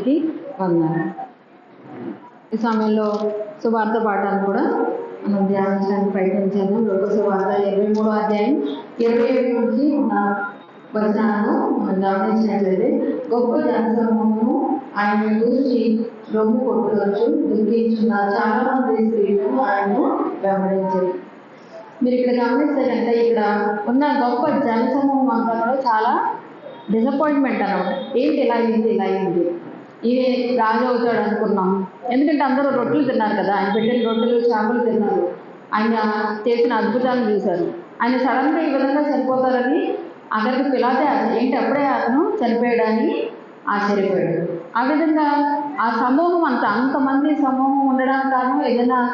అందరికీ వందనాలు ఈ సమయంలో సువార్త పాఠాలు కూడా మనం ధ్యానించడానికి ప్రయత్నించాము. లోక సువార్త ఇరవై మూడో అధ్యాయం ఇరవై ఏడు నుంచి ఉన్న వచనాలను మనం గమనించినట్లయితే గొప్ప జనసమూహము ఆయన చూసి రొమ్ము కొట్టుకోవచ్చు దుఃఖించున్న చాలా మంది స్త్రీలు ఆయనను వెంబడించారు. మీరు ఇక్కడ గమనిస్తే కనుక ఇక్కడ ఉన్న గొప్ప జనసమూహం అంతా కూడా చాలా డిసప్పాయింట్మెంట్ అనమాట ఏంటి ఇలా అయింది ఇలా అయింది? ఈయన రాజు అవుతాడు అనుకున్నాం. ఎందుకంటే అందరూ రొట్టెలు తిన్నారు కదా ఆయన పెట్టిన రొట్టెలు చేపలు తిన్నారు. ఆయన చేసిన అద్భుతాలు చూశారు. ఆయన సడన్గా ఈ విధంగా చనిపోతారని అక్కడికి పిలాతే ఏంటి అప్పుడే అతను చనిపోయాడని ఆశ్చర్యపోయాడు. ఆ విధంగా ఆ సమూహం అంత అంతమంది సమూహం ఉండడం కారణం ఏదైనా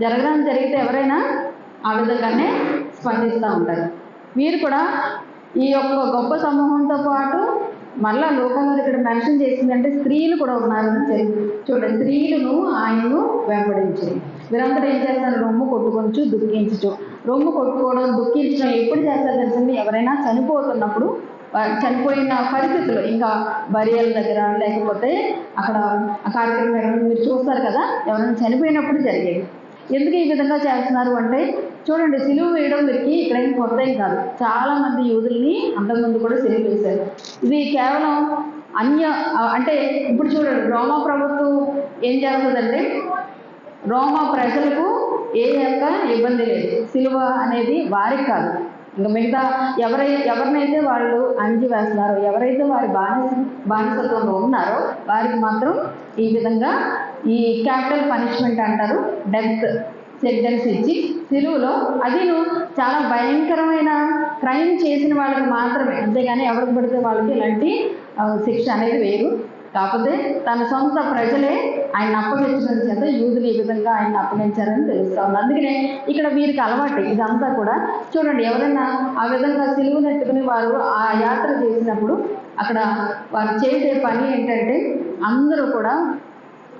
జరగడం జరిగితే ఎవరైనా ఆ విధంగానే స్పందిస్తూ ఉంటారు. మీరు కూడా ఈ యొక్క గొప్ప సమూహంతో పాటు మళ్ళా లోకంలో ఇక్కడ మెన్షన్ చేసిందంటే స్త్రీలు కూడా ఉన్నారు చూడండి. స్త్రీలను ఆయనను వెంబడించు. వీరందరూ ఏం చేస్తారు? రొమ్ము కొట్టుకొంచు దుఃఖించు రొమ్ము కొట్టుకోవడం దుఃఖించడం ఎప్పుడు చేస్తారు తెలిసింది ఎవరైనా చనిపోతున్నప్పుడు చనిపోయిన పరిస్థితులు ఇంకా బరియల దగ్గర లేకపోతే అక్కడ ఆ కార్యక్రమం ఎవరైనా మీరు చూస్తారు కదా ఎవరైనా చనిపోయినప్పుడు జరిగేది ఎందుకు ఈ విధంగా చేస్తున్నారు అంటే చూడండి సిలువ వేయడం వీరికి ఇక్కడేం కొత్త ఏం కాదు. చాలా మంది యూదుల్ని అంతకుముందు కూడా సిలువ వేశారు. ఇది కేవలం అన్య అంటే ఇప్పుడు చూడండి రోమా ప్రభుత్వం ఏం చేస్తుందంటే రోమా ప్రజలకు ఏ యొక్క ఇబ్బంది లేదు. సిలువ అనేది వారికి కాదు. ఇంకా మిగతా ఎవరై ఎవరినైతే వాళ్ళు అంజి వేస్తున్నారో ఎవరైతే వారి బానిస బానిసత్వంలో ఉన్నారో వారికి మాత్రం ఈ విధంగా ఈ క్యాపిటల్ పనిష్మెంట్ అంటారు డెత్ సెంటెన్స్ ఇచ్చి సిలువులో అది చాలా భయంకరమైన క్రైమ్ చేసిన వాళ్ళకి మాత్రమే అంతేగాని ఎవరికి పడితే వాళ్ళకి ఇలాంటి శిక్ష అనేది వేరు. కాకపోతే తన సొంత ప్రజలే ఆయన అప్పగించడం చేత యూదులు ఈ విధంగా ఆయన అప్పగించారని తెలుస్తా ఉంది. అందుకనే ఇక్కడ వీరికి అలవాటు ఇదంతా కూడా చూడండి ఎవరైనా ఆ విధంగా సిలువు నెట్టుకుని వారు ఆ యాత్ర చేసినప్పుడు అక్కడ వారు చేసే పని ఏంటంటే అందరూ కూడా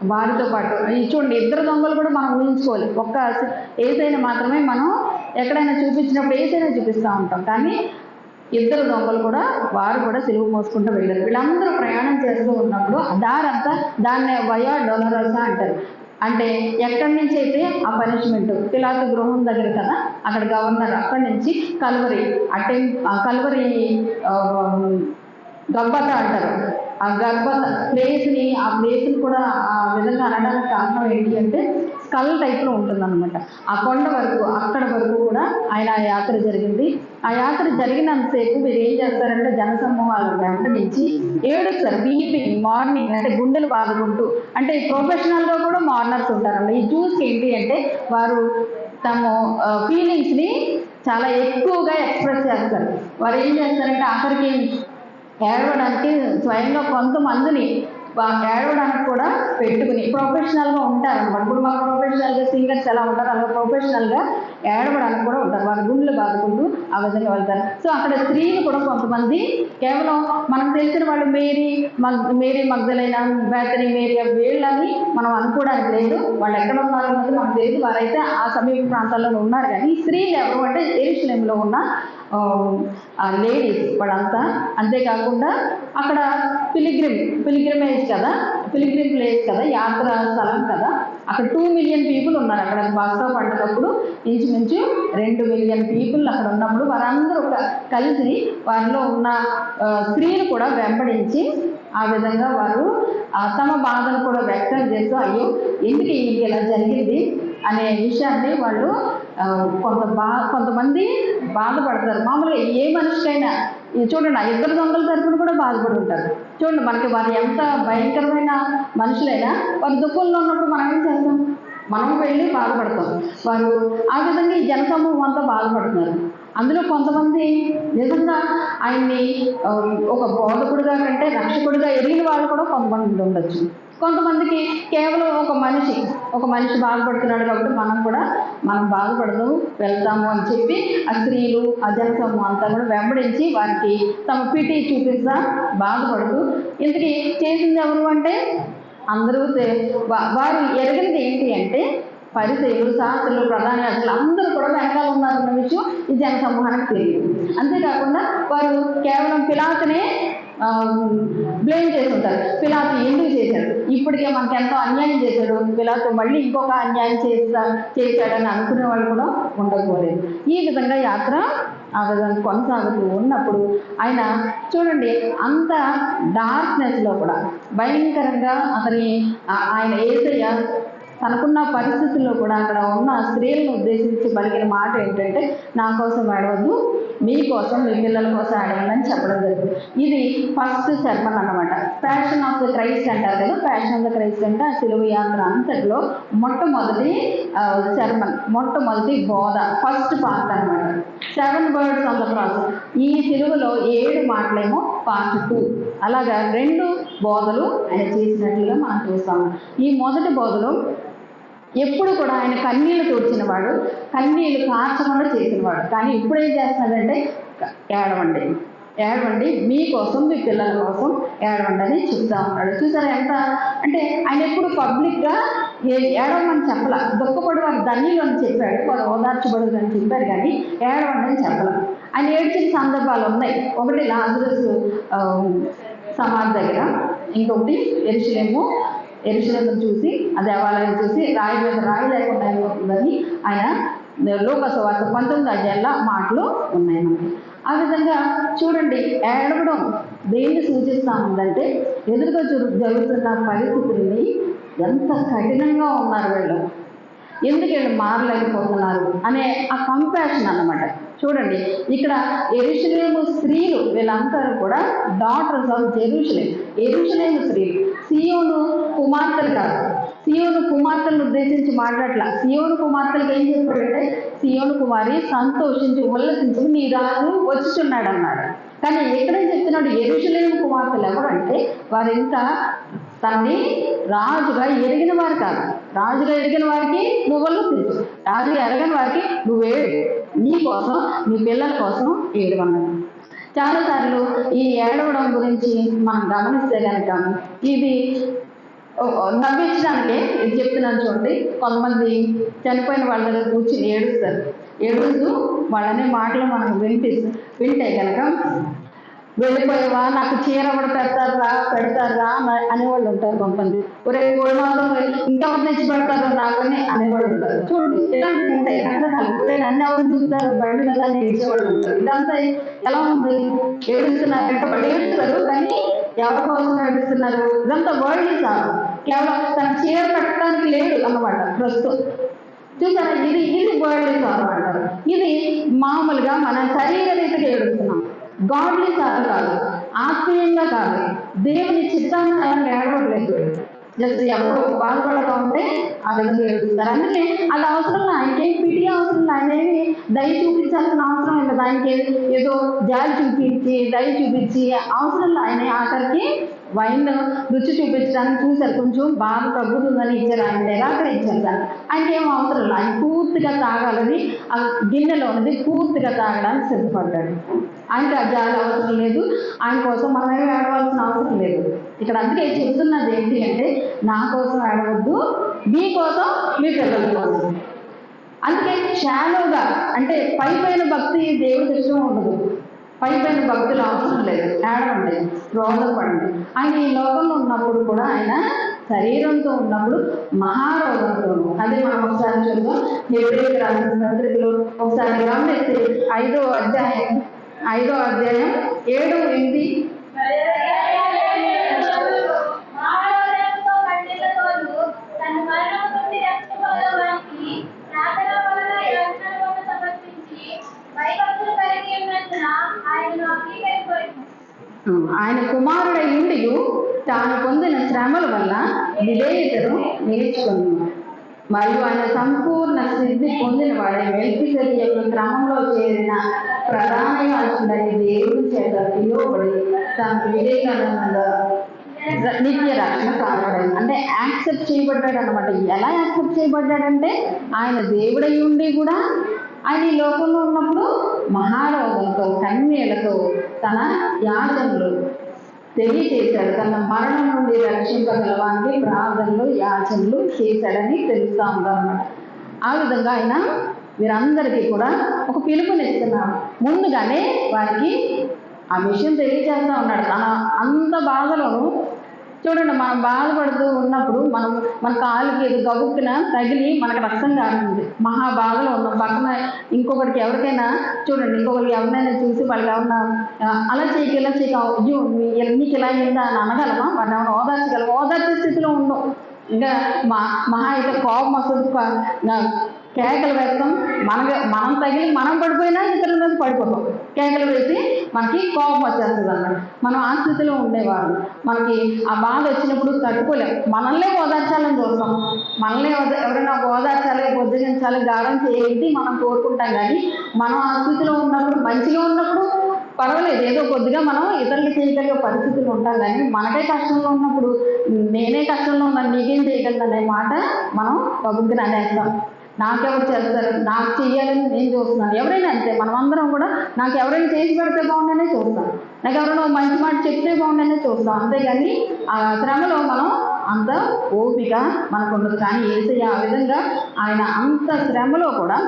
వారితో పాటు. చూడండి ఇద్దరు దొంగలు కూడా మనం ఊహించుకోవాలి. ఒక్క ఏసైనా మాత్రమే మనం ఎక్కడైనా చూపించినప్పుడు ఏసైనా చూపిస్తూ ఉంటాం. కానీ ఇద్దరు దొంగలు కూడా వారు కూడా సిలువ మోసుకుంటూ వెళ్ళారు. వీళ్ళందరూ ప్రయాణం చేస్తూ ఉన్నప్పుడు ఆ దారంతా దాన్నే వయా డొలరోసా అంటారు. అంటే ఎక్కడి నుంచి అయితే ఆ పనిష్మెంట్ పిలాత గృహం దగ్గర కదా? అక్కడ గవర్నర్ అక్కడి నుంచి కల్వరి అటెం ఆ కల్వరి గబ్బత అంటారు. గర్భత ప్లేస్ని ఆ ప్లేస్ని కూడా ఆ విధంగా అనడానికి కారణం ఏంటి అంటే స్కల్ టైప్లో ఉంటుందన్నమాట. ఆ కొండ వరకు అక్కడ వరకు కూడా ఆయన ఆ యాత్ర జరిగింది. ఆ యాత్ర జరిగినంతసేపు మీరు ఏం చేస్తారంటే జనసమూహాలు వెంట నుంచి ఏడుస్తారు. వీపింగ్ మార్నింగ్ అంటే గుండెలు బాదుకుంటూ. అంటే ప్రొఫెషనల్గా కూడా మార్నర్స్ ఉంటారండి ఈ జ్యూస్ ఏంటి అంటే వారు తమ ఫీలింగ్స్ని చాలా ఎక్కువగా ఎక్స్ప్రెస్ చేస్తారు. వారు ఏం చేస్తారంటే ఆఖరికి ఏడవడానికి స్వయంగా కొంతమందిని ఏడవడానికి కూడా పెట్టుకుని ప్రొఫెషనల్గా ఉంటారు ఇప్పుడు మాకు ప్రొఫెషనల్గా సింగర్స్ ఎలా ఉంటారు అలా ప్రొఫెషనల్గా ఏడవడానికి కూడా ఉంటారు. వాళ్ళ గుండెలు బాదుకుంటూ ఆ విధంగా వెళ్తారు. సో అక్కడ స్త్రీలు కూడా కొంతమంది కేవలం మనకు తెలిసిన వాళ్ళు Mary Mag Mary Magdalene Bethany Mary వీళ్ళని మనం అనుకోవడానికి లేదు. వాళ్ళు ఎక్కడ ఉన్నారో మనకు తెలియదు. వారైతే ఆ సమీప ప్రాంతాల్లో ఉన్నారు. కానీ స్త్రీలు ఎవరు అంటే ఎరుషలేంలో ఉన్న లేడీస్ వాళ్ళంతా. అంతేకాకుండా అక్కడ పిలిగ్రిమ్ పిలిగ్రిమేజ్ కదా పిలిగ్రిమ్ ప్లేస్ కదా యాత్ర స్థలం కదా. అక్కడ టూ మిలియన్ పీపుల్ ఉన్నారు అక్కడ బాక్సా పండుగప్పుడు. ఇంచుమించు రెండు మిలియన్ పీపుల్ అక్కడ ఉన్నప్పుడు వారందరూ కలిసి వారిలో ఉన్న స్త్రీలు కూడా వెంబడించి ఆ విధంగా వారు తమ బాధను కూడా వ్యక్తం చేస్తూ అయ్యో ఎందుకు ఇలా జరిగింది అనే విషయాన్ని వాళ్ళు కొంత బా కొంతమంది బాధపడతారు. మామూలుగా ఏ మనిషికైనా చూడండి ఆ ఇద్దరు దొంగల తరపున కూడా బాధపడి ఉంటారు చూడండి మనకి వారు ఎంత భయంకరమైన మనుషులైనా వారు దుఃఖంలో ఉన్నప్పుడు మనం ఏం చేస్తాం? మనం వెళ్ళి బాధపడతాం. వారు ఆ విధంగా ఈ జనసమూహం అంతా బాధపడుతున్నారు. అందులో కొంతమంది నిజంగా ఆయన్ని ఒక బోధకుడిగా కంటే రక్షకుడిగా ఎరిగిన వాళ్ళు కూడా కొంతమంది ఉండొచ్చు. కొంతమందికి కేవలం ఒక మనిషి ఒక మనిషి బాధపడుతున్నాడు కాబట్టి మనం కూడా మనం బాగుపడదు వెళ్తాము అని చెప్పి ఆ స్త్రీలు ఆ జనసమూహం అంతా కూడా వెంబడించి వారికి తమ పిటి చూపిస్తా బాధపడుతూ ఇంతకీ చేసింది ఎవరు అంటే? అందరూ వారు ఎరగినది ఏంటి అంటే పరిచయులు శాస్త్రులు ప్రధాన యాజకులు అందరూ కూడా వెనకాల ఉన్నారన్న విషయం ఈ జన సమూహానికి తెలియదు. అంతేకాకుండా వారు కేవలం పిలాతనే బ్లేమ్ చేస్తుంటారు. పిలాతు ఎందుకు చేశాడు? ఇప్పటికే మనకి ఎంతో అన్యాయం చేశాడు. పిలాతు మళ్ళీ ఇంకొక అన్యాయం చేస్తా చేశాడని అనుకునే వాళ్ళు కూడా ఉండకపోలేదు. ఈ విధంగా యాత్ర ఆ విధంగా కొనసాగుతూ ఉన్నప్పుడు ఆయన చూడండి అంత డార్క్నెస్లో కూడా భయంకరంగా అతని ఆయన ఏసయ్య తనకున్న పరిస్థితుల్లో కూడా అక్కడ ఉన్న స్త్రీలను ఉద్దేశించి పలికిన మాట ఏంటంటే నా కోసం ఆడవద్దు మీ కోసం మీ పిల్లల కోసం ఏడవండి అని చెప్పడం జరిగింది. ఇది ఫస్ట్ శర్మన్ అన్నమాట. ప్యాషన్ ఆఫ్ ద క్రైస్ట్ అంటారు కదా ప్యాషన్ ఆఫ్ ద క్రైస్ట్ అంటే ఆ సిలువ యాత్ర అంతట్లో మొట్టమొదటి శర్మన్ మొట్టమొదటి బోధ ఫస్ట్ పార్ట్ అన్నమాట. Seven words of the cross ఈ సిలువలో ఏడు మాటలేమో పార్ట్ టూ. అలాగా రెండు బోధలు ఆయన చేసినట్లుగా మనం చూస్తాము ఈ మొదటి బోధలో ఎప్పుడు కూడా ఆయన కన్నీళ్ళు తోడ్చినవాడు కన్నీళ్ళు కార్చకుండా చేసినవాడు. కానీ ఇప్పుడు ఏం చేస్తున్నాడంటే ఏడవండి ఏడవండి మీకోసం మీ పిల్లల కోసం ఏడవండి అని చెప్తా ఉన్నాడు. చూసారు ఎంత? అంటే ఆయన ఎప్పుడు పబ్లిక్గా ఏడవమని చెప్పాల. దుఃఖపడి వారు ధన్యులు అని చెప్పాడు వారు ఓదార్చబడదు అని చెప్పారు కానీ ఏడవండి అని చెప్పాల. ఆయన ఏడ్చిన సందర్భాలు ఉన్నాయి. ఒకటి లాజరస్ సమాధి దగ్గర ఇంకొకటి ఎరుసలేము ఎరుసలేము చూసి ఆ దేవాలయం చూసి రాయి మీద రాయి లేకుండా అయిపోతుందని ఆయన లోకసవార్త పంతొమ్మిది అధ్యాయంలో మాటలు ఉన్నాయి మనకి. ఆ విధంగా చూడండి ఏడవడం దేన్ని సూచిస్తా ఉందంటే ఎదురుగా జరు- జరుగుతున్న పరిస్థితుల్ని ఎంత కఠినంగా ఉన్నారు వీళ్ళు. ఎందుకు వీళ్ళు మారలేకపోతున్నారు అనే ఆ కంపాషన్ అన్నమాట. చూడండి ఇక్కడ ఎరుషులేము స్త్రీలు వీళ్ళందరూ కూడా డాటర్స్ ఆఫ్ జెరూషలేం ఎరుషలేం స్త్రీలు సియోను కుమార్తెలు కాదు. సియోను కుమార్తెలను ఉద్దేశించి మాట్లాడలా సియోను కుమార్తెలకు ఏం చెప్పాడంటే సియోను కుమారి సంతోషించి ఉల్లసించి నీ రాజు వచ్చుచున్నాడు అన్నాడు కానీ ఎక్కడేం చెప్తున్నాడు? ఎరుషలేము కుమార్తెలు ఎవరంటే వారు ఇంకా తనని రాజుగా ఎరిగిన వారు కాదు. రాజుగా ఎరిగిన వారికి నువ్వు తెలుసు రాజుగా ఎరగని వారికి నువ్వేడు నీ కోసం నీ పిల్లల కోసం ఏడవన్నాడు చాలాసార్లు ఈ ఏడవడం గురించి మనం గమనిస్తే కనుక ఇది ఓ- నవ్వించడానికే ఇది చెప్తున్నాను చూడండి. కొంతమంది చనిపోయిన వాళ్ళ దగ్గర కూర్చుని ఏడుస్తారు. ఏడుస్తూ వాళ్ళనే మాటలు మనం వింటి వింటే కనుక వెళ్ళిపోయావా? నాకు చీర కూడా పెడతారా? పెడతారా? అని- అనేవాళ్ళు ఉంటారు కొంతమంది. ఒరే మూడు మాత్రం ఇంకెవరి నుంచి పెడతారు నాకని అనేవాళ్ళు ఉంటారు. చూడండి నన్ను ఎవరు చూస్తారు? బండి కదా నేర్చేవాళ్ళు ఉంటారు. ఇదంతా ఎలా ఉంది? ఏడుస్తున్నారు అంటే ఏడుస్తారు కానీ ఎవరి కోసం ఏడుస్తున్నారు? ఇదంతా వరల్డ్ సార్ కేవలం తన చీర పెట్టడానికి లేదు అన్నమాట ప్రస్తుతం. చూసారా? ఇది ఇది వరల్డ్ సార్ అంటారు ఇది మామూలుగా మన శరీర రీతిగా ఏడుస్తున్నాం. గాడ్లీ కాదు కాదు. ఆత్మీయంగా కాదు. దేవుని చిత్తానుసారంగా ఏడవట్లేదు. జస్ట్ ఎవరు బాధపడతా ఉంటే ఆ విధంగా ఏడుస్తారు అందుకే అది అవసరం ఆయనకేం పిటి అవసరం ఆయనేమి దయ చూపించాల్సిన అవసరం లేదు. ఆయనకి ఏదో జాలి చూపించి దయ చూపించి అవసరం ఆయన ఆఖరికి వైన్ రుచి చూపించడానికి చూశారు. కొంచెం బాగా తగ్గుతుందని ఇచ్చారు ఆయన నిరాకరించారు సార్. ఆయనకి ఏం అవసరం లేదు. ఆయన పూర్తిగా తాగాలని ఆ గిన్నెలో ఉన్నది పూర్తిగా తాగడానికి సిద్ధపడ్డాడు. ఆయనకి ఆ జాలి అవసరం లేదు. ఆయన కోసం మనం ఏమి ఏడవలసిన అవసరం లేదు. ఇక్కడ అందుకే చెప్తున్నది ఏంటి అంటే నా కోసం ఏడవద్దు మీకోసం మీ పిల్లల కోసం. అందుకే షాలోగా అంటే పై పైన భక్తి దేవుడి ఇష్టం ఉండదు. పై పైన భక్తులు అవసరం లేదు. ఏడవండి రోగపడండి. ఆయన ఈ లోకంలో ఉన్నప్పుడు కూడా ఆయన శరీరంతో ఉన్నప్పుడు మహారోగంతో అదే మనం ఒకసారి చూద్దాం. హెబ్రేకి రాసిన పత్రికలు ఒకసారి గమనిస్తే ఐదో అధ్యాయం ఐదో అధ్యాయం ఏడు ఎనిమిది. ఆయన కుమారుడై ఉండి తాను పొందిన శ్రమల వల్ల విధేయతను నేర్చుకున్నాడు. మరియు ఆయన సంపూర్ణ సిద్ధి పొందిన వాడే మెల్కిసెదెకు యొక్క క్రమంలో చేరిన ప్రధాన యాజకుడని దేవుడి చేత పిలువబడి తనకు వివేకానంద నిత్య రక్షణ కావడం అంటే యాక్సెప్ట్ చేయబడ్డాడు అనమాట ఎలా యాక్సెప్ట్ చేయబడ్డాడంటే ఆయన దేవుడై ఉండి కూడా ఆయన ఈ లోకంలో ఉన్నప్పుడు మహారోగంతో కన్యలతో తన యాచనలు తెలియజేశాడు తన మరణం నుండి రక్షింపగలవానికి ప్రార్థనలు యాచనలు చేశాడని తెలుస్తా ఉందన్నమాట. ఆ విధంగా ఆయన వీరందరికీ కూడా ఒక పిలుపునిస్తున్నాడు. ముందుగానే వారికి ఆ విషయం తెలియజేస్తా ఉన్నాడు. తన అంత బాధలోను చూడండి మనం బాధపడుతూ ఉన్నప్పుడు మనం మన కాలుకి ఏదో గబుక్కున తగిలి మనకు రక్తం కారుతుంది మహా బాధలో ఉన్న. పక్కన ఇంకొకరికి ఎవరికైనా చూడండి ఇంకొకరికి ఎవరినైనా చూసి వాళ్ళకి ఎవరన్నా అలా చేయకి ఇలా చేయక అయ్యో నీకు ఇలా అయిందా అని అనగలమా? వాడిని ఏమైనా ఓదార్చగలమా? ఓదార్చే స్థితిలో ఉండం. ఇంకా మా మహా అయితే కోపం వస్తుంది. కేకలు వేస్తాం. మన మనం తగిలి మనం పడిపోయినా ఇతరుల మీద పడిపోతాం. కేకలు వేసి మనకి కోపం వచ్చేస్తుంది అన్నమాట. మనం ఆ స్థితిలో ఉండేవారు మనకి ఆ బాధ వచ్చినప్పుడు తట్టుకోలేం. మనల్నే ఓదార్చాలని చూస్తాం. మనల్నే ఎవరైనా ఓదార్చాలి బుద్ధగించాలి గారం చేయండి మనం కోరుకుంటాం కానీ మనం ఆ స్థితిలో ఉన్నప్పుడు మంచిగా ఉన్నప్పుడు పర్వాలేదు. ఏదో కొద్దిగా మనం ఇతరులు చేయగలిగే పరిస్థితులు ఉంటాం కానీ మనకే కష్టంలో ఉన్నప్పుడు నేనే కష్టంలో ఉన్నాను నీకేం చేయగలను అనే మాట మనం కబుర్కి అనేస్తాం నాకెవరు చేస్తారు? నాకు చెయ్యాలని నేను చూస్తున్నాను. ఎవరైనా అంతే మనం అందరం కూడా నాకు ఎవరైనా చేసి పెడితే బాగుండనే చూస్తాం. నాకు ఎవరైనా మంచి మాట చెప్తే బాగుండనే చూస్తాం. అంతేగాని ఆ శ్రమలో మనం అంత ఓపిక మనకు ఉండదు. కానీ ఏసయ్య ఆ విధంగా ఆయన అంత శ్రమలో కూడా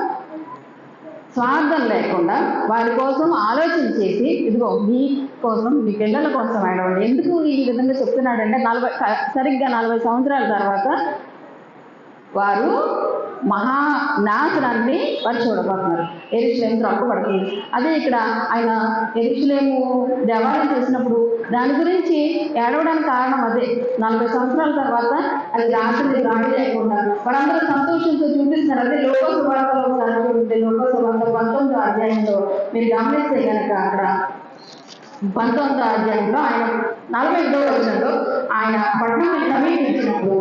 స్వార్థం లేకుండా వారి కోసం ఆలోచన చేసి ఇదిగో మీ కోసం మీ పిల్లల కోసం ఆయన ఎందుకు ఈ విధంగా చెప్తున్నాడంటే నలభై సరిగ్గా నలభై సంవత్సరాల తర్వాత వారు మహా నాశనాన్ని వారు చూడబోతున్నారు. ఎరుసలేము త్రొక్కబడుతుంది అదే ఇక్కడ ఆయన ఎరుసలేము దేవాలయం చేసినప్పుడు దాని గురించి ఏడవడానికి కారణం అదే. నలభై సంవత్సరాల తర్వాత అది రాసింది రాణి లేకుండా వారందరూ సంతోషంతో చూపిస్తున్నారు. అదే లోక సువార్తలో ఒకసారి చూడండి. లోక సువార్త పంతొమ్మిదో అధ్యాయంలో మీరు గమనిస్తే కనుక అక్కడ పంతొమ్మిదో అధ్యాయంలో ఆయన నలభై ఐదో వచ్చినప్పుడు ఆయన పట్టణం సమీపించినప్పుడు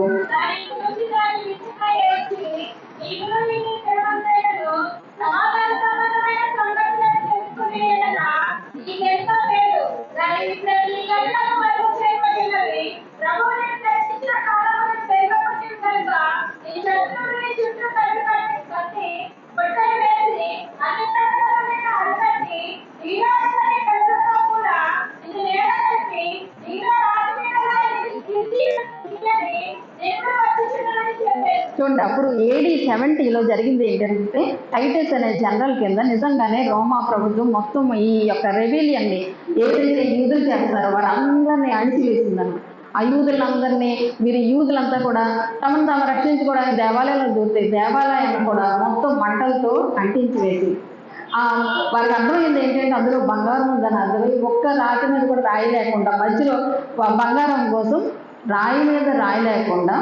ఏంటంటే టైటస్ అనే జనరల్ కింద నిజంగానే రోమా ప్రభుత్వం మొత్తం ఈ యొక్క రెబిలియన్ని ఏదైతే యూదులు చేస్తారో వారందరినీ అణిచివేసిందన్నమాట ఆ యూదులందరినీ వీరి యూదులంతా కూడా తమను తాము రక్షించుకోవడానికి దేవాలయంలో దూరితే దేవాలయాన్ని కూడా మొత్తం మంటలతో అంటించి వేసి ఆ వారికి అర్థమైంది ఏంటంటే అందులో బంగారం ఉందని అర్థమై ఒక్క రాతి మీద కూడా రాయి లేకుండా మధ్యలో బంగారం కోసం రాయి మీద రాయి లేకుండా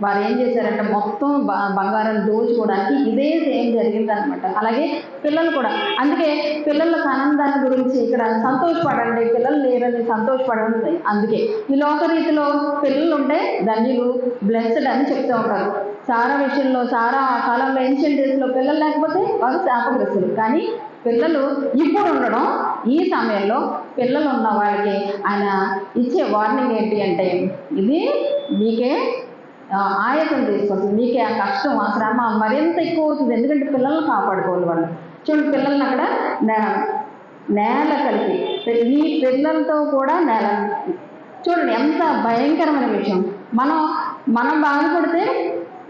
వారు ఏం చేశారంటే మొత్తం బ- బంగారం దోచుకోవడానికి ఇదే సేమ్ జరిగిందనమాట అలాగే పిల్లలు కూడా. అందుకే పిల్లలకు ఆనందాన్ని గురించి ఇక్కడ సంతోషపడండి పిల్లలు లేరని సంతోషపడండి అందుకే ఈ లోక రీతిలో పిల్లలు ఉంటే ధన్యులు బ్లెస్డ్ అని చెప్తూ ఉంటారు. సారా విషయంలో సారా ఆ కాలంలో ఏన్షియన్ డేస్లో పిల్లలు లేకపోతే వారు శాపగ్రస్తులు. కానీ పిల్లలు ఇప్పుడు ఉండడం ఈ సమయంలో పిల్లలు ఉన్న వాళ్ళకి ఆయన ఇచ్చే వార్నింగ్ ఏంటి అంటే ఇది మీకే ఆ, ఆయాసం తీసుకొస్తుంది. మీకే ఆ కష్టం ఆ శ్రమ మరింత ఎక్కువ అవుతుంది. ఎందుకంటే పిల్లల్ని కాపాడుకోవాలి వాళ్ళు. చూడండి పిల్లల్ని అక్కడ నేల కలిపి ఈ పిల్లలతో కూడా నేల చూడండి ఎంత భయంకరమైన విషయం. మనం మనం బాధపడితే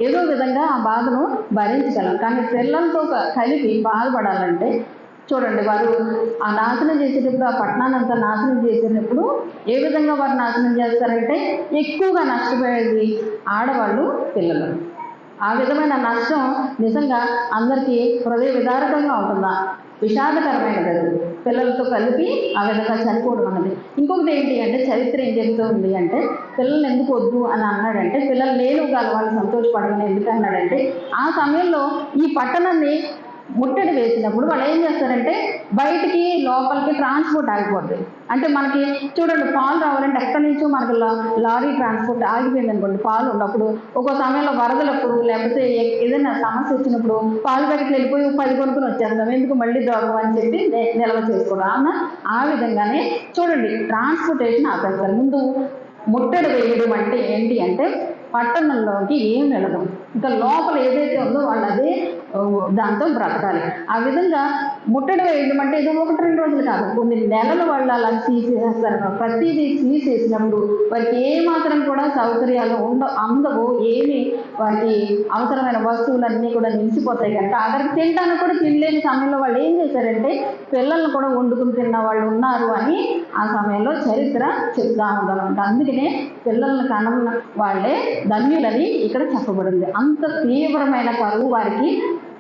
ఏదో విధంగా ఆ బాధను భరించగలం. కానీ పిల్లలతో కలిపి బాధపడాలంటే చూడండి వారు ఆ నాశనం చేసేటప్పుడు ఆ పట్టణాన్ని అంతా నాశనం చేసేటప్పుడు ఏ విధంగా వారు నాశనం చేస్తారంటే ఎక్కువగా నష్టపోయేది ఆడవాళ్ళు పిల్లలు. ఆ విధమైన నష్టం నిజంగా అందరికీ హృదయ విదారకంగా ఉంటుందా? విషాదకరమైనది అది. పిల్లలతో కలిపి ఆ విధంగా చనిపోవడం అన్నది. ఇంకొకటి ఏంటి అంటే చరిత్ర ఏం జరుగుతుంది అంటే పిల్లల్ని ఎందుకు వద్దు అని అన్నాడంటే పిల్లలు లేను వాళ్ళు సంతోషపడమని ఎందుకు అన్నాడంటే ఆ సమయంలో ఈ పట్టణాన్ని ముట్టడి వేసినప్పుడు వాళ్ళు ఏం చేస్తారంటే బయటికి లోపలికి ట్రాన్స్పోర్ట్ ఆగిపోతుంది అంటే మనకి చూడండి పాలు రావాలంటే ఎక్కడి నుంచో మనకి లారీ ట్రాన్స్పోర్ట్ ఆగిపోయింది అనుకోండి పాలు ఉన్నప్పుడు. ఒక్కో సమయంలో వరదలప్పుడు లేకపోతే ఏదైనా సమస్య వచ్చినప్పుడు పాలు ప్యాకెట్లు వెళ్ళిపోయి పది కొనుక్కుని వచ్చేస్తాం. ఎందుకు మళ్ళీ దొరకం అని చెప్పి నిల్వ చేసుకోవడం. అన్న ఆ విధంగానే చూడండి ట్రాన్స్పోర్టేషన్ ఆపేస్తారు. ముందు ముట్టడి వేయడం అంటే ఏంటి అంటే పట్టణంలోకి ఏం వెళ్ళదు. ఇంకా లోపల ఏదైతే ఉందో వాళ్ళు అది దాంతో బ్రతకాలి. ఆ విధంగా ముట్టడి వేయడం అంటే ఏదో ఒకటి రెండు రోజులు కాదు. కొన్ని నెలలు వాళ్ళు అలా తీసేస్తారు. ప్రతిదీ తీసేసినప్పుడు వారికి ఏ మాత్రం కూడా సౌకర్యాలు ఉండ అందవు. ఏమి వారికి అవసరమైన వస్తువులన్నీ కూడా నిలిచిపోతాయి కనుక అక్కడికి తినడానికి కూడా తినలేని సమయంలో వాళ్ళు ఏం చేశారంటే పిల్లల్ని కూడా వండుకుని తిన్న వాళ్ళు ఉన్నారు అని ఆ సమయంలో చరిత్ర చెప్తా ఉండాలన్నమాట అందుకనే పిల్లల్ని కనం వాళ్ళే ధన్యులని ఇక్కడ చెప్పబడింది. అంత తీవ్రమైన కరువు వారికి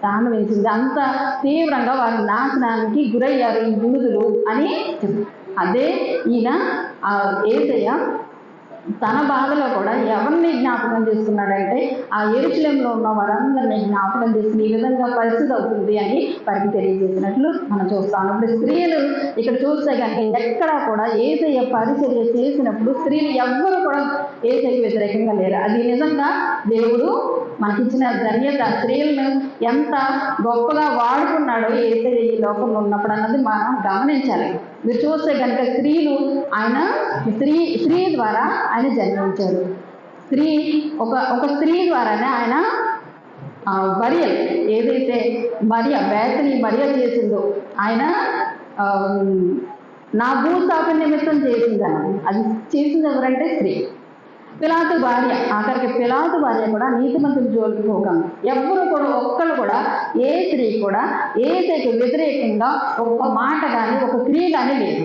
తాండవించింది అంత తీవ్రంగా వారి నాశనానికి గురయ్యారు ఈ యూదులు అని అదే ఈయన ఏసయ్య తన బాధలో కూడా ఎవరిని జ్ఞాపకం చేస్తున్నాడంటే ఆ ఎరుచలంలో ఉన్న వారందరినీ జ్ఞాపకం చేసి ఈ విధంగా పరిస్థితి అవుతుంది అని వారికి తెలియజేసినట్లు మనం చూస్తాం ఇప్పుడు స్త్రీలు ఇక్కడ చూస్తే కనుక ఎక్కడా కూడా ఏసయ్య పరిచర్య చేసినప్పుడు స్త్రీలు ఎవ్వరు కూడా ఏసయ్యకి వ్యతిరేకంగా లేరు. అది నిజంగా దేవుడు మనకిచ్చిన ధన్యత స్త్రీలను ఎంత గొప్పగా వాడుకున్నాడో ఏసయ్య ఈ లోకంలో ఉన్నప్పుడు అన్నది మనం గమనించాలి. మీరు చూస్తే కనుక స్త్రీలు ఆయన స్త్రీ స్త్రీ ద్వారా ఆయన జన్మించాడు స్త్రీ ఒక ఒక స్త్రీ ద్వారానే ఆయన ఆ, మరియ ఏదైతే మరియ బేతని మరియ చేసిందో ఆయన నా భూస్థాపన నిమిత్తం చేసిందని అది చేసింది ఎవరంటే స్త్రీ. పిలాతు భార్య ఆఖరికి పిలాతు భార్య కూడా నీతిమంతుల జోలికి పోకండి. ఎవ్వరు కూడా ఒక్కరు కూడా ఏ స్త్రీ కూడా ఏసైకి వ్యతిరేకంగా ఒక్క మాట కానీ ఒక క్రియ కానీ లేదు.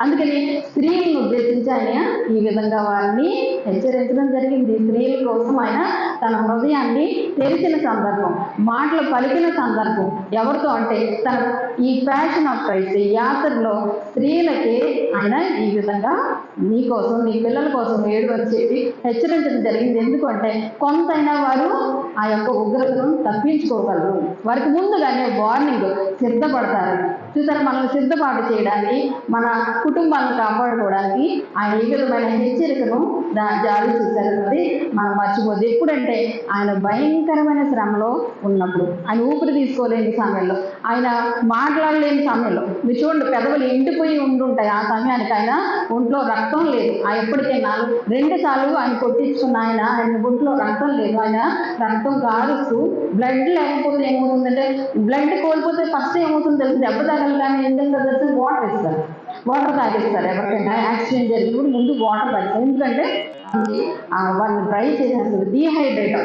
అందుకని స్త్రీలను ఉద్దేశించి ఆయన ఈ విధంగా వారిని హెచ్చరించడం జరిగింది. స్త్రీల కోసం ఆయన తన హృదయాన్ని తెరిచిన సందర్భం మాటలు పలికిన సందర్భం ఎవరితో అంటే తన ఈ ఫ్యాషన్ ఆఫ్ క్రైస్ట్ ఈ యాత్రలో స్త్రీలకి ఆయన ఈ విధంగా నీ కోసం నీ పిల్లల కోసం ఏడు వచ్చేది హెచ్చరించడం జరిగింది. ఎందుకంటే కొంతైనా వారు ఆ యొక్క ఉగ్రతను తప్పించుకోగలరు. వారికి ముందుగానే వార్నింగ్ సిద్ధపడతారు. చూసారా మనల్ని సిద్ధపాటు చేయడానికి మన కుటుంబాలను కాపాడుకోవడానికి ఆయన ఈ విధమైన హెచ్చరికను జారీ చేశారు చేశారన్నది మనం మర్చిపోద్దు ఎప్పుడంటే ఆయన భయంకరమైన శ్రమలో ఉన్నప్పుడు ఆయన ఊపిరి తీసుకోలేని సమయంలో ఆయన మాట్లాడలేని సమయంలో. మీరు చూడండి పెదవులు ఎండిపోయి ఉండుంటాయి ఆ సమయానికి. ఆయన ఒంట్లో రక్తం లేదు. ఆ ఎప్పటికైనా రెండు సార్లు ఆయన కొట్టించుకున్న ఆయన ఆయన ఒంట్లో రక్తం లేదు. ఆయన రక్తం కారుస్తూ బ్లడ్ లేకపోతే ఏమవుతుందంటే బ్లడ్ కోల్పోతే ఫస్ట్ ఏమవుతుందో తెలుసు దెబ్బ తగలగానే ఏం చేస్తారు తెలుసు? వాటర్ ఇస్తారు. వాటర్ తాగిస్తారు ఎవరికైనా. యాక్సిడెంట్ జరిగినప్పుడు ముందు వాటర్ తాగిస్తారు. ఎందుకంటే అది ట్రై వాళ్ళని డ్రై చేసేస్తుంది. డీహైడ్రేట్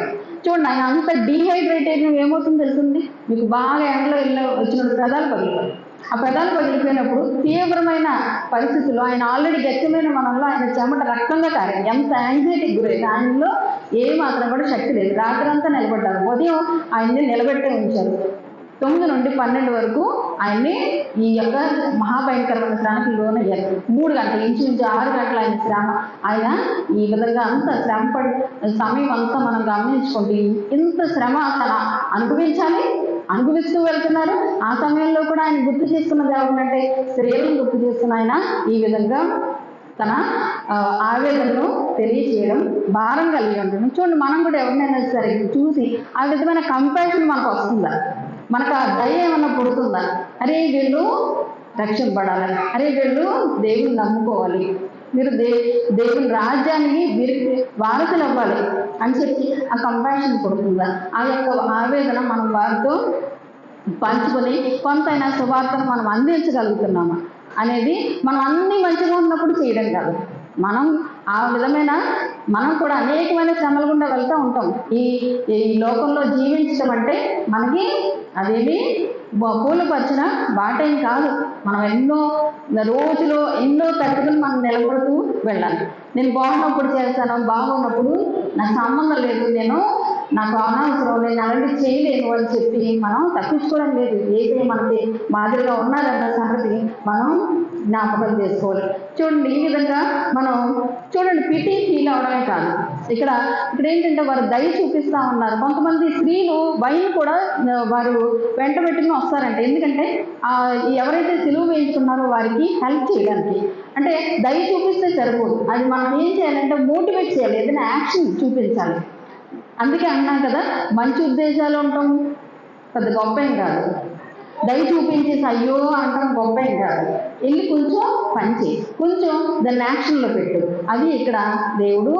చూడండి ఆయన అంత డీహైడ్రేట్ అయిన ఏమవుతుందో తెలుస్తుంది మీకు బాగా ఎండలో ఇల్లు వచ్చినప్పుడు పెదాలు పగిలిపోయి ఆ పెదాలు పగిలిపోయినప్పుడు తీవ్రమైన పరిస్థితులు. ఆయన ఆల్రెడీ గచ్చమైన మనంలో ఆయన చెమట రక్తంగా కారింది. ఎంత యాంగ్జైటీకి గురైంది ఆయనలో ఏ మాత్రం కూడా శక్తి లేదు. రాత్రంతా నిలబడ్డారు. ఉదయం ఆయన్ని నిలబెట్టే ఉంచారు. తొమ్మిది నుండి పన్నెండు వరకు ఆయన్ని ఈ యొక్క మహాభయంకరమైన శ్రమకి లోనయ్యారు. మూడు గంటలు ఇంచుమించు ఆరు గంటల ఆయన శ్రమ ఆయన ఈ విధంగా అంత శ్రమ పడి సమయం అంతా మనం గమనించుకోండి ఇంత శ్రమ తన అనుభవించాలి అనుభవిస్తూ వెళ్తున్నారు. ఆ సమయంలో కూడా ఆయన గుర్తు చేసుకున్నది ఎవరంటే స్త్రీలను గుర్తు చేసుకున్న ఆయన ఈ విధంగా తన ఆవేదనను తెలియచేయడం భారం కలిగి ఉంటుంది చూడండి మనం కూడా ఎవరినైనా సరే చూసి ఆ విధమైన కంపాషన్ మనకు వస్తుందా? మనకు ఆ దయ ఏమన్నా పుడుతుందా? అరే వీళ్ళు రక్షింపబడాలని అరే వీళ్ళు దేవుని నమ్ముకోవాలి. మీరు దే దేవుని రాజ్యానికి వీరికి వారసులు అవ్వాలి అని చెప్పి ఆ కంపాషన్ పుడుతుందా? ఆ యొక్క ఆవేదన మనం వారితో పంచుకొని కొంతైనా సువార్తను మనం అందించగలుగుతున్నామా? అనేది మనం అన్ని మంచిగా ఉన్నప్పుడు చేయడం కాదు. మనం ఆ విధమైన మనం కూడా అనేకమైన శ్రమల గుండా వెళ్తూ ఉంటాం. ఈ ఈ లోకంలో జీవించడం అంటే మనకి అదేమి బ- పూలపరిచిన బాటేం కాదు. మనం ఎన్నో రోజులో ఎన్నో తట్టుకుని మనం నిలబడుతూ వెళ్ళాలి. నేను బాగున్నప్పుడు చేస్తాను బాగున్నప్పుడు నాకు సంబంధం లేదు. నేను నాకు అనవసరం నేను అలాంటి చేయలేను అని చెప్పి మనం తప్పించుకోవడం లేదు. ఏదైతే మనకి మాదిరిగా ఉన్నారన్న సంగతి మనం జ్ఞాపకం చేసుకోవాలి. చూడండి ఈ విధంగా మనం చూడండి పిటి ఫీల్ అవడమే కాదు. ఇక్కడ ఇక్కడ ఏంటంటే వారు దయ చూపిస్తా ఉన్నారు. కొంతమంది స్త్రీలు వైన్ కూడా వారు వెంట పెట్టుకుని వస్తారంట. ఎందుకంటే ఎవరైతే సిలువ వేయించుకున్నారో వారికి హెల్ప్ చేయడానికి. అంటే దయ చూపిస్తే సరిపోదు. అది మనం ఏం చేయాలంటే మోటివేట్ చేయాలి. ఏదైనా యాక్షన్ చూపించాలి. అందుకే అన్నాం కదా మంచి ఉద్దేశాలు ఉండటం పెద్ద గొప్పం కాదు. దయ చూపించేసి అయ్యో అంటాం గొప్పం కాదు. వెళ్ళి కొంచెం పనిచేయి కొంచెం దాన్ని యాక్షన్లో పెట్టు. అది ఇక్కడ దేవుడు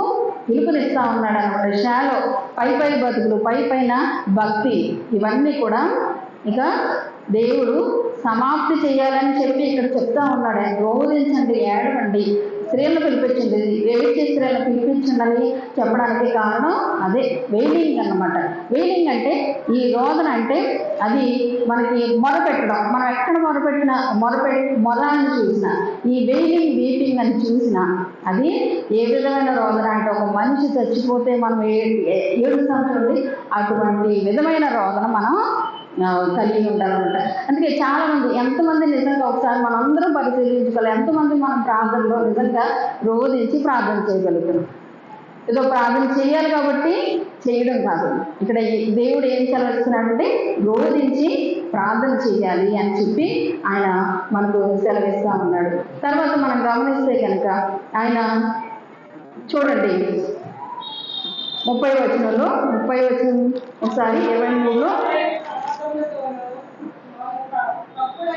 పిలుపునిస్తా ఉన్నాడు అనమాట షాలో పై పై బతుకులు పై పైన భక్తి. ఇవన్నీ కూడా ఇక దేవుడు సమాప్తి చేయాలని చెప్పి ఇక్కడ చెప్తా ఉన్నాడు. ఆయన రోధించండి ఏడవండి. స్త్రీలను పిలిపించండి వేచి స్త్రీలను పిలిపించిందని చెప్పడానికి కారణం అదే వెయిలింగ్ అన్నమాట. వెయిలింగ్ అంటే ఈ రోదన అంటే అది మనకి మొరపెట్టడం. మనం ఎక్కడ మొరపెట్టిన మొరపె మొరాన్ని చూసినా ఈ వెయిలింగ్ వీపింగ్ అని చూసినా అది ఏ విధమైన రోదన అంటే ఒక మనిషి చచ్చిపోతే మనం ఏ- ఏ- ఏడుస్తాం చూడండి. అటువంటి విధమైన రోదన మనం కలిగి ఉంటారనమాట అందుకే చాలా మంది ఎంతమంది నిజంగా ఒకసారి మనం అందరం పరిశీలించుకోవాలి. ఎంతమంది మనం ప్రార్థనలో నిజంగా రోధించి ప్రార్థన చేయగలుగుతాం ఏదో ప్రార్థన చేయాలి కాబట్టి చేయడం కాదు. ఇక్కడ దేవుడు ఏం సెలవిస్తున్నాడంటే రోధించి ప్రార్థన చేయాలి అని చెప్పి ఆయన మనకు సెలవిస్తా ఉన్నాడు. తర్వాత మనం గమనిస్తే కనుక ఆయన చూడండి. ముప్పై వచనంలో ముప్పై వచనం ఒకసారి ఇరవై మూడులో తప్పులని కొండలలో చెప్పడానికి వారి పశ్చిమానికి ఇలాంటి చేసిందట ఎన్ని వ్యాఖ్యలు చేయలేని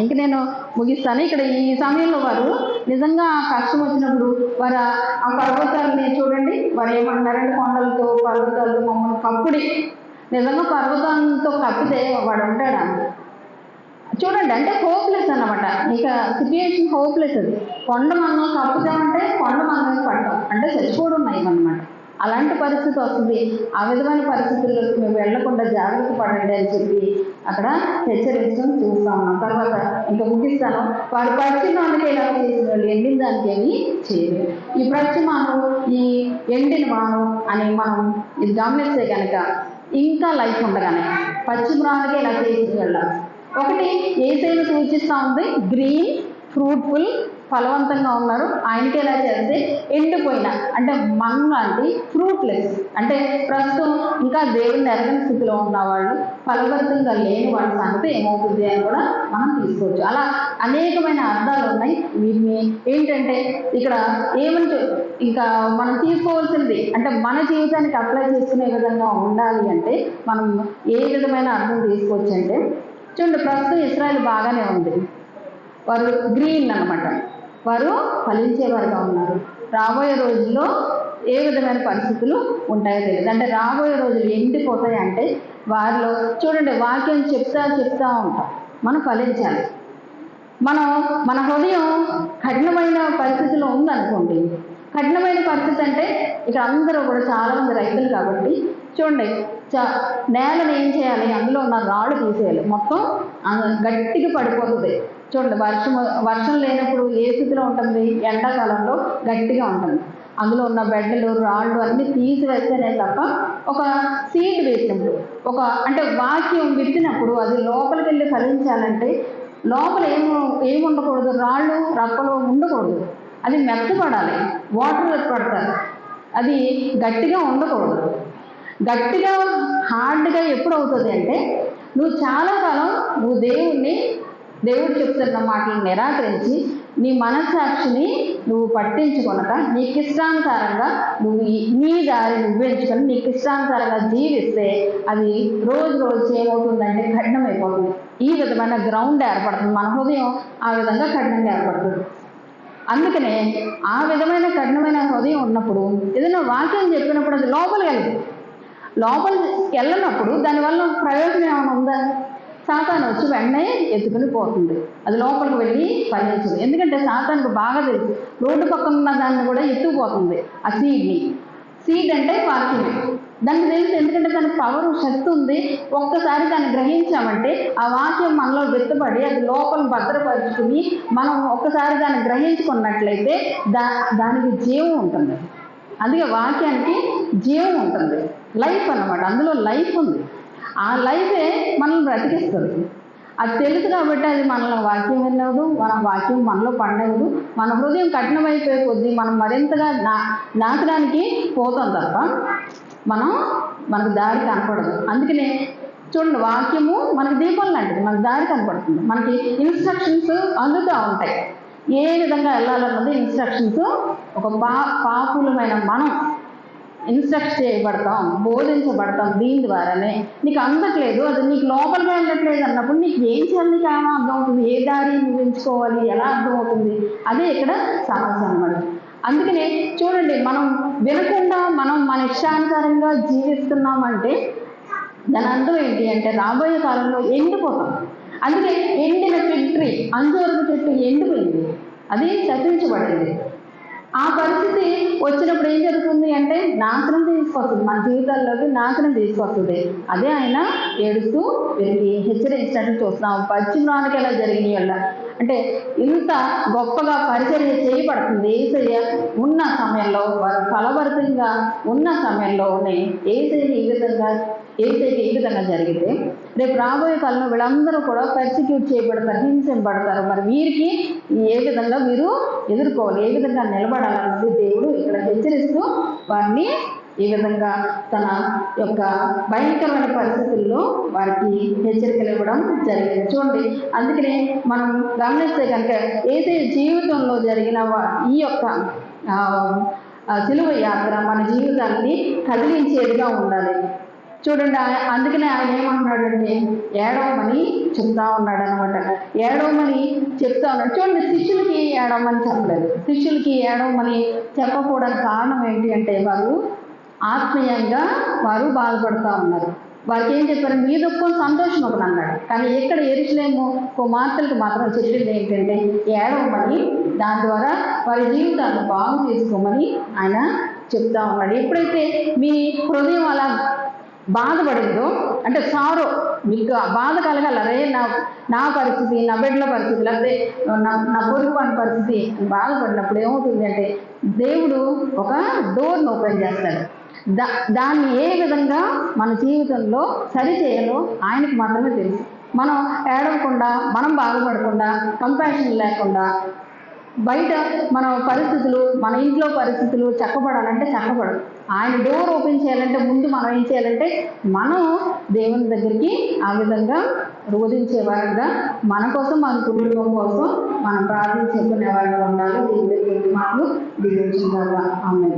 ఇంక నేను ముగిస్తాను. ఇక్కడ ఈ సమయంలో వారు నిజంగా కష్టం వచ్చినప్పుడు వారు ఆ- పర్వతాలని చూడండి. వారు ఏమంటున్నారంటే కొండలతో పర్వతాలు మమ్మల్ని కప్పుడి నిజంగా పర్వతంతో కప్పితే వాడు ఉంటాడు? చూడండి అంటే హోప్లెస్ అన్నమాట. ఇక సిచ్యుయేషన్ హోప్లెస్ అది. కొండ మనం కప్పుతామంటే కొండ మన పడతాం అంటే చచ్చిపోవడం ఉన్నాయి అన్నమాట. అలాంటి పరిస్థితి వస్తుంది. ఆ విధమైన పరిస్థితుల్లోకి మేము వెళ్ళకుండా జాగ్రత్త పడండి అని చెప్పి అక్కడ హెచ్చరించడం చూస్తా. తర్వాత ఇంకా ముగిస్తాను. వారు పశ్చిమానికి ఇలా చేసిన వాళ్ళు ఎండిన దానికి ఏమి చేయరు ఈ పశ్చిమాను ఈ ఎండిన వాను అని మనం ఇది గమనిస్తే కనుక ఇంకా లైఫ్ ఉండగానే పశ్చిమరానికి ఇలా చేసి వెళ్ళాలి. ఒకటి ఏసైను సూచిస్తూ ఉంది. గ్రీన్ ఫ్రూట్ఫుల్ ఫలవంతంగా ఉన్నారు. ఆయనకి ఎలా చేస్తే ఎండిపోయిన అంటే మన లాంటి ఫ్రూట్లెస్ అంటే ప్రస్తుతం ఇంకా దేవుని ఎరగని స్థితిలో ఉన్న వాళ్ళు ఫలవంతంగా లేని వాళ్ళ సంగతి ఏమవుతుంది అని కూడా మనం తీసుకోవచ్చు. అలా అనేకమైన అర్థాలు ఉన్నాయి. వీటిని ఏంటంటే ఇక్కడ ఏమని ఇంకా మనం తీసుకోవాల్సింది అంటే మన జీవితానికి అప్లై చేసుకునే విధంగా ఉండాలి అంటే మనం ఏ విధమైన అర్థం తీసుకోవచ్చు అంటే చూడండి ప్రస్తుతం ఇస్రాయల్ బాగానే ఉంది. వారు గ్రీన్ అనమాట వారు ఫలించేవారుగా ఉన్నారు. రాబోయే రోజుల్లో ఏ విధమైన పరిస్థితులు ఉంటాయో తెలియదు. అంటే రాబోయే రోజులు ఎండిపోతాయి అంటే వారిలో చూడండి వాక్యం చెప్తా చెప్తా ఉంటాం. మనం ఫలించాలి. మనం మన హృదయం కఠినమైన పరిస్థితిలో ఉందనుకోండి. కఠినమైన పరిస్థితి అంటే ఇక్కడ అందరూ కూడా చాలామంది రైతులు కాబట్టి చూడండి చ నేలను ఏం చేయాలి? అందులో ఉన్న రాళ్ళు తీసేయాలి. మొత్తం గట్టిగా పడిపోతుంది. చూడండి వర్షం వర్షం లేనప్పుడు ఏ స్థితిలో ఉంటుంది? ఎండాకాలంలో గట్టిగా ఉంటుంది. అందులో ఉన్న బెడ్డలు రాళ్ళు అన్నీ తీసివేస్తేనే తప్ప ఒక సీడ్ వేసినప్పుడు ఒక అంటే వాక్యం విత్తినప్పుడు అది లోపలికి వెళ్ళి ఫలించాలంటే లోపల ఏం ఏమి ఉండకూడదు రాళ్ళు రప్పలు ఉండకూడదు. అది మెత్తపడాలి. వాటర్ పడతారు. అది గట్టిగా ఉండకూడదు. గట్టిగా హార్డ్గా ఎప్పుడు అవుతుంది అంటే నువ్వు చాలా కాలం నువ్వు దేవుణ్ణి దేవుడు చెప్తున్న మాటలు నిరాకరించి నీ మనస్సాక్షిని నువ్వు పట్టించుకొనక నీకు ఇష్టానుసారంగా నువ్వు నీ దారి నువ్వు ఎంచుకొని నీకు ఇష్టానుసారంగా జీవిస్తే అది రోజు రోజు ఏమవుతుందంటే కఠినమైపోతుంది ఈ విధమైన గ్రౌండ్ ఏర్పడుతుంది. మన హృదయం ఆ విధంగా కఠినంగా ఏర్పడుతుంది. అందుకనే ఆ విధమైన కఠినమైన హృదయం ఉన్నప్పుడు ఏదైనా వాక్యం చెప్పినప్పుడు అది లోపలికి వెళ్ళదు. లోపలికి వెళ్ళినప్పుడు దానివల్ల ప్రయోజనం ఏమైనా ఉందా? సాతాను వచ్చి వెంటనే ఎత్తుకుని పోతుంది. అది లోపలికి వెళ్ళి ఫలించదు. ఎందుకంటే సాతానికి బాగా తెలుసు. రోడ్డు పక్కన ఉన్న దాన్ని కూడా ఎత్తుకుపోతుంది ఆ సీడ్ని సీడ్ అంటే వాక్యమే దానికి తెలుసు ఎందుకంటే తన పవర్ శక్తి ఉంది. ఒక్కసారి దాన్ని గ్రహించామంటే ఆ వాక్యం మనలో వెతుబడి అది లోపల భద్రపరుచుకుని మనం ఒక్కసారి దాన్ని గ్రహించుకున్నట్లయితే దా దానికి జీవం ఉంటుంది. అందుకే వాక్యానికి జీవం ఉంటుంది. లైఫ్ అన్నమాట. అందులో లైఫ్ ఉంది. ఆ లైఫే మనల్ని బ్రతికిస్తుంది. అది తెలుసు కాబట్టి అది మనలో వాక్యం వెళ్ళవదు మన వాక్యం మనలో పండవదు మన హృదయం కఠినమైపోయే కొద్దీ మనం మరింతగా నా నాశనానికి పోతాం తప్ప మనం మనకు దారి కనపడదు. అందుకనే చూడండి వాక్యము మనకి దీపం లాంటిది మనకు దారి కనపడుతుంది. మనకి ఇన్స్ట్రక్షన్స్ అందుతూ ఉంటాయి. ఏ విధంగా వెళ్ళాలన్నది ఇన్స్ట్రక్షన్స్ ఒక పా పాపులమైన మనం ఇన్స్ట్రక్ట్ చేయబడతాం బోధించబడతాం దీని ద్వారానే. నీకు అందట్లేదు అది నీకు లోపలికి వెళ్ళట్లేదు అన్నప్పుడు నీకు ఏం చేయాలి? నీకు ఏమో అర్థమవుతుంది? ఏ దారి నువ్వు ఎంచుకోవాలి ఎలా అర్థమవుతుంది? అదే ఇక్కడ సమస్య అనమాట. అందుకనే చూడండి మనం వినకుండా మనం మన ఇష్టానుసారంగా జీవిస్తున్నామంటే దాని అర్థం ఏంటి అంటే రాబోయే కాలంలో ఎండిపోతాం. అందుకే ఎండిన ఫిగ్ ట్రీ అంజూరపు చెట్టు ఎండిపోయింది. అది శపించబడింది ఆ పరిస్థితి వచ్చినప్పుడు ఏం జరుగుతుంది అంటే నాశనం తీసుకొస్తుంది మన జీవితాల్లోకి నాశనం తీసుకొస్తుంది అదే ఆయన ఏడుస్తూ వీరికి హెచ్చరించినట్టు చూస్తున్నాం. పశ్చిమానికి ఎలా జరిగినాయి వల్ల అంటే ఇంత గొప్పగా పరిచర్య చేయబడుతుంది. ఏసయ్య ఉన్న సమయంలో వారు ఉన్న సమయంలోనే ఏసయ్య ఈ విధంగా ఏసైకి ఈ విధంగా జరిగితే రేపు రాబోయే కాలంలో వీళ్ళందరూ కూడా పర్సిక్యూట్ చేయబడతారు హింసింపడతారు. మరి వీరికి ఏ విధంగా వీరు ఎదుర్కోవాలి ఏ విధంగా నిలబడాలన్నది దేవుడు ఇక్కడ హెచ్చరిస్తూ వారిని ఈ విధంగా తన యొక్క భయంకరమైన పరిస్థితుల్లో వారికి హెచ్చరికలు ఇవ్వడం జరిగింది. చూడండి అందుకనే మనం గమనిస్తే కనుక ఏసే జీవితంలో జరిగిన వా- ఈ యొక్క ఆ, సిలువ యాత్ర మన జీవితాన్ని కదిలించేదిగా ఉండాలి. చూడండి అందుకనే ఆయన ఏమంటున్నాడంటే ఏడవమని చెప్తా ఉన్నాడు అనమాట ఏడవమని చెప్తా ఉన్నాడు. చూడండి శిష్యులకి ఏడవమని చెప్పలేదు. శిష్యులకి ఏడవమని చెప్పకపోవడానికి కారణం ఏంటి అంటే వారు ఆత్మీయంగా వారు బాధపడుతూ ఉన్నారు. వారికి ఏం చెప్పారు? మీ దుఃఖం సంతోషం ఒకటి అన్నాడు. కానీ ఎక్కడ ఎరిచలేము కుమార్తెలకు మాత్రం చెప్పింది ఏంటంటే ఏడవమని దాని ద్వారా వారి జీవితాన్ని బాగు చేసుకోమని ఆయన చెప్తా ఉన్నాడు. ఎప్పుడైతే మీ హృదయం అలా బాధపడిందో అంటే సారో మీకు బాధ కలగాలి. అదే నా నా పరిస్థితి నా బిడ్డల పరిస్థితి లేకపోతే నా నా పొరుగు అని పరిస్థితి బాధపడినప్పుడు ఏమవుతుంది అంటే దేవుడు ఒక డోర్ను ఓపెన్ చేస్తాడు. దా దాన్ని ఏ విధంగా మన జీవితంలో సరిచేయాలో ఆయనకు మాత్రమే తెలుసు. మనం ఏడవకుండా మనం బాధపడకుండా కంపాషన్ లేకుండా బయట మన పరిస్థితులు మన ఇంట్లో పరిస్థితులు చక్కబడాలంటే చక్కబడదు ఆయన డోర్ ఓపెన్ చేయాలంటే ముందు మనం ఏం చేయాలంటే మనం దేవుని దగ్గరికి ఆ విధంగా రోధించేవారుగా మన కోసం మన కుటుంబం కోసం మనం ప్రార్థించుకునేవారుగా ఉండాలి. దేవుని దగ్గరికి మాటలు దీవించుకుంటారు ఆమె